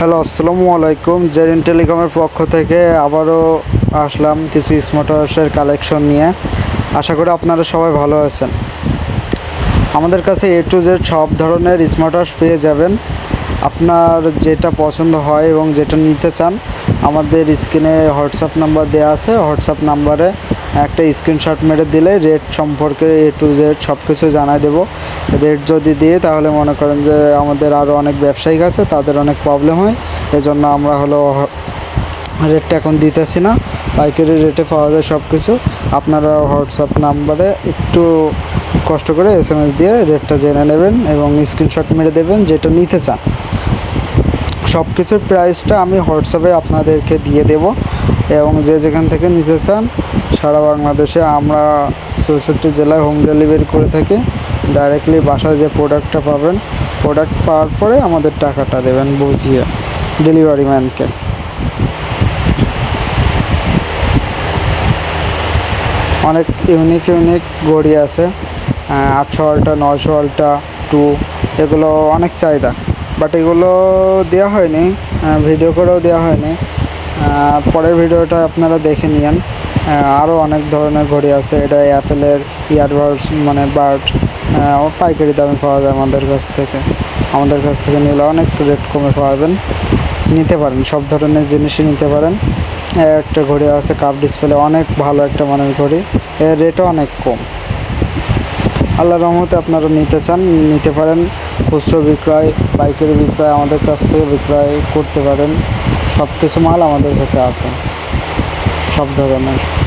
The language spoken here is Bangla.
হ্যালো, আসসালামু আলাইকুম। জেরিন টেলিকমের পক্ষ থেকে আবারও আসলাম কিছু স্মার্ট ওয়াচের কালেকশন নিয়ে। আশা করি আপনারা সবাই ভালো আছেন। আমাদের কাছে এ টু জেড সব ধরনের স্মার্ট ওয়াচ পেয়ে যাবেন। আপনার যেটা পছন্দ হয় এবং যেটা নিতে চান, আমাদের স্ক্রিনে হোয়াটসঅ্যাপ নাম্বার দেওয়া আছে। হোয়াটসঅ্যাপ নাম্বারে একটা স্ক্রিনশট মেরে দিলে রেট সম্পর্কে এ টু জেড সব কিছু জানাই দেবো। রেট যদি দিয়ে, তাহলে মনে করেন যে আমাদের আরও অনেক ব্যবসায়িক আছে, তাদের অনেক প্রবলেম হয়। এজন্য আমরা হলো রেটটা এখন দিতেছি না। পাইকারি রেটে পাওয়া যায় সব কিছু আপনারা হোয়াটসঅ্যাপ নাম্বারে একটু কষ্ট করে এস এম এস দিয়ে রেটটা জেনে নেবেন এবং স্ক্রিনশট মেরে দেবেন যেটা নিতে চান। সব কিছুর প্রাইসটা আমি হোয়াটসঅ্যাপে আপনাদেরকে দিয়ে দেব এবং যে যেখান থেকে নিতে চান, সারা বাংলাদেশে আমরা চৌষট্টি জেলায় হোম ডেলিভারি করে থাকি। ডাইরেক্টলি বাসায় যে প্রোডাক্টটা পাবেন প্রোডাক্ট পাওয়ার পরে আমাদের টাকাটা দেবেন বুঝিয়ে ডেলিভারি ম্যানকে অনেক ইউনিক ইউনিক ঘড়ি আছে আটশো আলটা, নয়শো আলটা, টু, এগুলো অনেক চাহিদা। বাট এগুলো দেওয়া হয়নি ভিডিও করেও দেওয়া হয়নি। পরের ভিডিওটা আপনারা দেখে নিন আরও অনেক ধরনের ঘড়ি আছে। এটা অ্যাপেলের ইয়ারবাডস মানে বার্ড পাইকারি দামে পাওয়া যায় আমাদের কাছ থেকে। আমাদের কাছ থেকে নিলে অনেক রেট কমে পাবেন। নিতে পারেন, সব ধরনের জিনিসই নিতে পারেন। একটা ঘড়ি আছে কাপ ডিসপ্লে অনেক ভালো একটা মানের ঘড়ি। এর রেটও অনেক কম। আল্লাহ রহমতে আপনারা নিতে চান, নিতে পারেন। খুচরো বিক্রয়, পাইকারি বিক্রয় আমাদের কাছ থেকে বিক্রয় করতে পারেন। সব কিছু মাল আমাদের কাছে আছে। সব ধরনের।